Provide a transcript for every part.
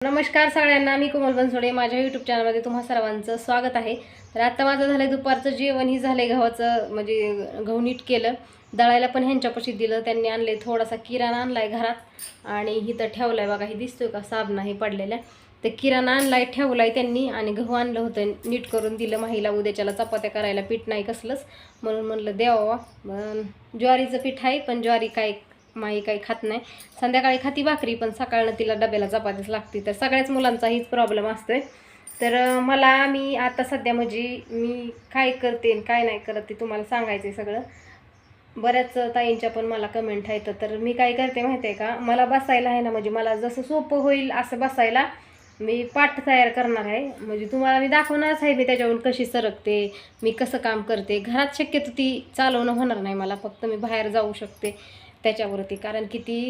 नमस्कार सगळ्यांना मी कोमल बनसोडे. माझ्या यूट्यूब चॅनलमध्ये तुम्हा सर्वांचं स्वागत आहे. तर आता माझं झालं दुपारचं जेवण ही झालं गव्हाचं म्हणजे गहू नीट केलं. दळायला पण ह्यांच्यापाशी दिलं. त्यांनी आणले थोडासा किराणा आणलाय घरात. आणि इथं आहे बघा हे दिसतोय का? साबणा हे पडलेल्या तर किराणा आणलाय आहे त्यांनी आणि गहू आणलं होतं. नीट करून दिलं माहीला. उद्याच्याला चपात्या करायला पीठ नाही कसलंच. म्हणून म्हणलं द्यावा. ज्वारीचं पीठ आहे पण ज्वारी काय माई काही खात नाही. संध्याकाळी खाती भाकरी पण सकाळनं तिला डब्याला चपातीच लागते. तर सगळ्याच मुलांचा हीच प्रॉब्लेम असतोय. तर मला मी आता सध्या म्हणजे मी काय करते आणि काय नाही करत ते तुम्हाला सांगायचं आहे सगळं. बऱ्याच ताईंच्या पण मला कमेंट आहेत. तर मी काय करते माहिती आहे का? मला बसायला आहे ना म्हणजे मला जसं सोपं होईल असं बसायला मी पाठ तयार करणार आहे. म्हणजे तुम्हाला मी दाखवणारच आहे मी त्याच्यावरून कशी सरकते मी कसं काम करते. घरात शक्यतो ती चालवणं होणार नाही मला. फक्त मी बाहेर जाऊ शकते. त्याच्यावरती. कारण की ती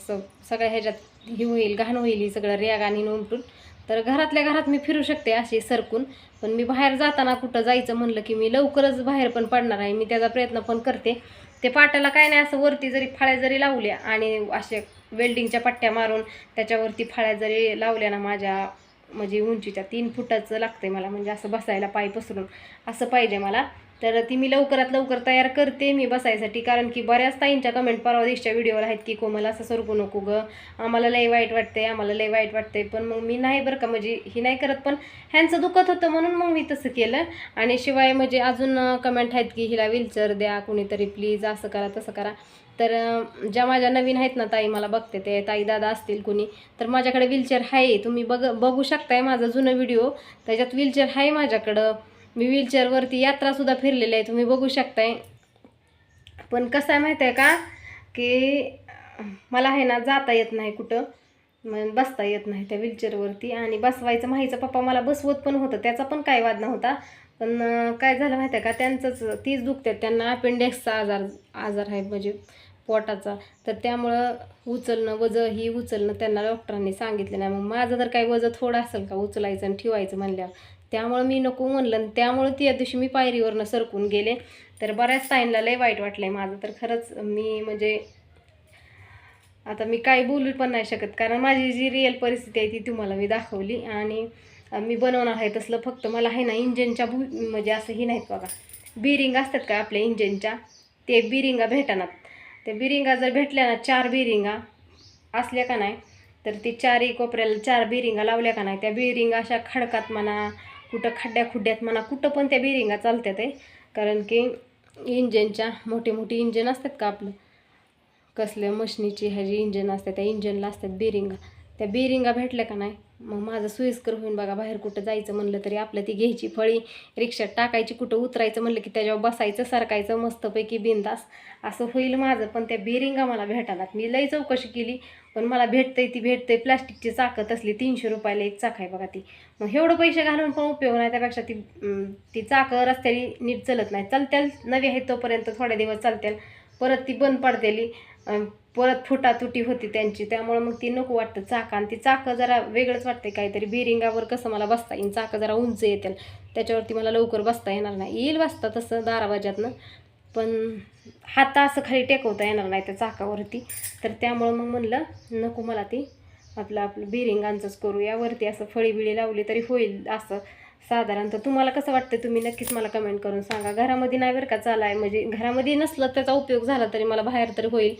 स सगळ्या ह्याच्यात ही होईल घाण होईल ही सगळं रेग आणि उमटून तर घरातल्या घरात मी फिरू शकते अशी सरकून. पण मी बाहेर जाताना कुठं जायचं म्हणलं की मी लवकरच बाहेर पण पडणार आहे. मी त्याचा प्रयत्न पण करते. ते पाटाला काय नाही असं वरती जरी फाळ्या जरी लावल्या आणि असे वेल्डिंगच्या पट्ट्या मारून त्याच्यावरती फाळ्या जरी लावल्या ना माझ्या म्हणजे उंचीच्या तीन फुटाचं लागतंय मला. म्हणजे असं बसायला पाय पसरून. असं पाहिजे मला. तर ती मी लवकरात लवकर तयार करते मी बसायसाठी कारण की बऱ्याच ताईंच्या कमेंट परवा दिवशीच्या व्हिडिओला आहेत की कोमल असं सरकू नको ग. आम्हाला लय वाईट वाटते आम्हाला लय वाईट वाटते पण मग मी नाही बरं का म्हणजे ही नाही करत पण ह्यांचं दुखत होतं म्हणून मग मी तसं केलं. आणि शिवाय म्हणजे अजून कमेंट आहेत की हिला व्हीलचेअर द्या कुणीतरी प्लीज असं करा तसं करा. तर ज्या माझ्या नवीन आहेत ना ताई मला बघते ते ताई दादा असतील कोणी तर माझ्याकडे व्हीलचेअर आहे. तुम्ही बघ बघू शकताय माझा जुनं व्हिडिओ त्याच्यात व्हीलचेअर आहे माझ्याकडं. मी व्हीलचेअरवरती यात्रासुद्धा फिरलेली आहे तुम्ही बघू शकताय. पण कसं आहे माहिती आहे का? की मला आहे ना जाता येत नाही कुठं. मग बसता येत नाही त्या व्हीलचेअरवरती आणि बसवायचं माहीचं पप्पा मला बसवत पण होतं त्याचा पण काय वाद नव्हता. पण काय झालं माहिती आहे का? त्यांचंच तीच दुखतात त्यांना अपेंडेक्सचा आजार आजार आहे म्हणजे पोटाचा. तर त्यामुळं उचलणं वजं ही उचलणं त्यांना डॉक्टरांनी सांगितलं नाही. मग माझं जर काही वजं थोडं असेल का उचलायचं आणि ठेवायचं म्हणल्यावर त्यामुळं मी नको म्हणलं. आणि त्यामुळं त्या दिवशी मी पायरीवरनं सरकून गेले. तर बऱ्याच टाईमला लय वाईट वाटलं आहे माझं. तर खरंच मी म्हणजे आता मी काय बोलू पण नाही शकत. कारण माझी जी रिअल परिस्थिती आहे ती तुम्हाला मी दाखवली. आणि मी बनवणार आहे तसलं फक्त मला आहे ना इंजनच्या भू म्हणजे असं ही नाहीत बघा. बिरिंग असतात का आपल्या इंजनच्या? ते बिरिंगा भेटणार. त्या बिरिंगा जर भेटल्या ना चार बिरिंगा असल्या का नाही? तर ती चारही कोपऱ्याला चार बिरिंगा लावल्या का नाही? त्या बिरिंगा अशा खडकात म्हणा कुठं खड्ड्या खुड्ड्यात म्हणा कुठं पण त्या बिरिंगा चालतात आहे कारण की इंजनच्या मोठे मोठे इंजन असतात का आपलं? कसल्या मशनीची ह्याची इंजन असतात त्या इंजनला असतात बेरिंगा. त्या बेरिंगा भेटल्या का नाही? मग माझं सोयीस्कर होईन बघा बाहेर कुठं जायचं म्हणलं तरी आपलं ती घ्यायची फळी रिक्षात टाकायची कुठं उतरायचं म्हणलं की त्याच्यावर बसायचं सरकायचं मस्तपैकी बिंदास. असं होईल माझं पण त्या बेरिंगा मला भेटणार मी लई चौकशी केली पण मला भेटतंय ती भेटतंय. प्लास्टिकची चाकं तसली तीनशे रुपयाला एक चाक आहे बघा ती. मग एवढं पैसे घालून पण उपयोग नाही त्यापेक्षा ती ती चाकं रस्त्याने नीट चलत नाही. चालत्याल नवी आहेत तोपर्यंत थोड्या दिवस चालत्याल. परत ती बंद पडतेली. परत फुटातुटी होती त्यांची. त्यामुळं मग ती नको वाटतं चाकं. आणि ती चाकं जरा वेगळंच वाटते काहीतरी. बिरिंगावर कसं मला बसता येईल? चाकं जरा उंच येतील त्याच्यावरती मला लवकर बसता येणार नाही. येईल बसता तसं दारावाज्यातनं पण हात असं खाली टेकवता येणार नाही त्या चाकावरती. तर त्यामुळं मग म्हणलं नको मला ती. आपलं आपलं बिरिंगांचंच करू. यावरती असं फळी बिळी लावली तरी होईल असं साधारणतः तुम्हाला कसं वाटतं तुम्ही नक्कीच मला कमेंट करून सांगा. घरामध्ये नाही बरं का चाला आहे म्हणजे घरामध्ये नसलं त्याचा उपयोग झाला तरी मला बाहेर तर होईल.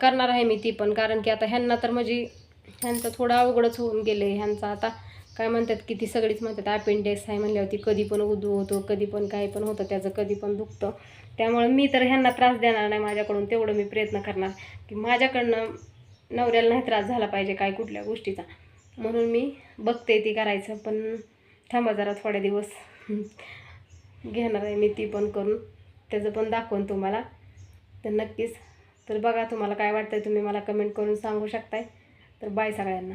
करणार आहे मी ती पण. कारण की आता ह्यांना तर म्हणजे ह्यांचं थोडं अवघडच होऊन गेलं आहे ह्यांचा आता काय म्हणतात की ती सगळीच म्हणतात अपेंडिक्स आहे म्हणल्यावरती कधी पण उदू होतो कधी पण काही पण होतं त्याचं कधी पण दुखतं. त्यामुळं मी तर ह्यांना त्रास देणार नाही माझ्याकडून तेवढं मी प्रयत्न करणार की माझ्याकडनं नवऱ्याला नाही त्रास झाला पाहिजे काय कुठल्या गोष्टीचा. म्हणून मी बघते ती करायचं पण थांबा जरा थोडे दिवस. घेणार आहे मी ती पण करून त्याचं पण दाखवून तुम्हाला. तर नक्कीच तर बघा तुम्हाला काय वाटतं तुम्ही मला कमेंट करून सांगू शकताय. तर बाय सगळ्यांना.